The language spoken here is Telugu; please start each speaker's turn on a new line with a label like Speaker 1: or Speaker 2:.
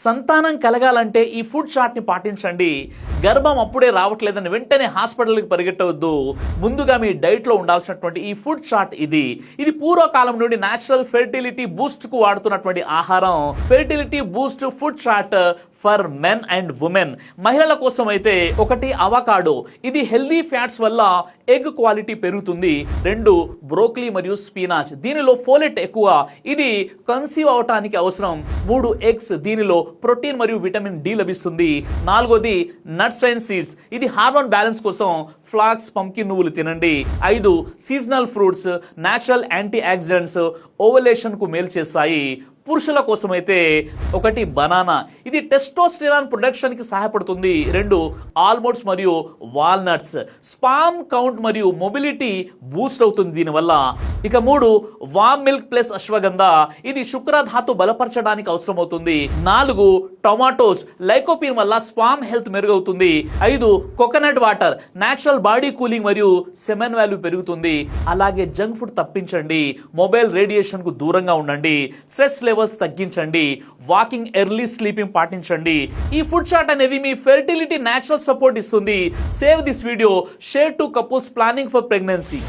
Speaker 1: సంతానం కలగాలంటే ఈ ఫుడ్ చార్ట్ని పాటించండి. గర్భం అప్పుడే రావట్లేదని వెంటనే హాస్పిటల్కి పరిగెట్టవద్దు. ముందుగా మీ డైట్లో ఉండాల్సినటువంటి ఈ ఫుడ్ చార్ట్ ఇది. ఇది పూర్వకాలం నుండి న్యాచురల్ ఫెర్టిలిటీ బూస్ట్కు వాడుతున్నటువంటి ఆహారం. Fertility boost food short for men and women. మహిళల కోసం అయితే ఒకటి అవకాడో. ఇది హెల్దీ ఫ్యాట్స్ వల్ల ఎగ్ క్వాలిటీ పెరుగుతుంది. రెండు బ్రోక్లీ మరియు స్పీనాచ్. దీనిలో ఫోలెట్ ఎక్కువ. ఇది కన్సీవ్ అవటానికి అవసరం. మూడు ఎగ్స్. దీనిలో ప్రోటీన్ మరియు విటమిన్ డి లభిస్తుంది. నాలుగోది నట్స్ అండ్ సీడ్స్. ఇది హార్మోన్ బ్యాలెన్స్ కోసం ఫ్లాక్స్ పంకిన్ నువ్వులు తినండి. ఐదు seasonal fruits natural antioxidants ఓవలేషన్కు మేలు చేస్తాయి. పురుషుల కోసం అయితే ఒకటి బనానా. ఇది టెస్టోస్టిరాన్ ప్రొడక్షన్కి సహాయపడుతుంది. రెండు ఆల్మోట్స్ మరియు వాల్నట్స్. స్పామ్ కౌంట్ మరియు మొబిలిటీ బూస్ట్ అవుతుంది దీనివల్ల. ఇక మూడు వామ్ మిల్క్ ప్లస్ అశ్వగంధ. ఇది శుక్రధాతు బలపరచడానికి అవసరం అవుతుంది నాలుగు టొమాటోస్. లైకోపిన్ వల్ల స్పామ్ హెల్త్ మెరుగవుతుంది. ఐదు coconut water. Natural body cooling మరియు సెమెన్ వాల్యూ పెరుగుతుంది. అలాగే జంక్ ఫుడ్ తప్పించండి. మొబైల్ రేడియేషన్కు దూరంగా ఉండండి. స్ట్రెస్ అవర్స్ తగ్గించండి వాకింగ్ ఎర్లీ స్లీపింగ్ పాటించండి. ఈ ఫుడ్ షాట్ అనేది మీ ఫెర్టిలిటీ న్యాచురల్ సపోర్ట్ ఇస్తుంది. Save this video share to couples planning for pregnancy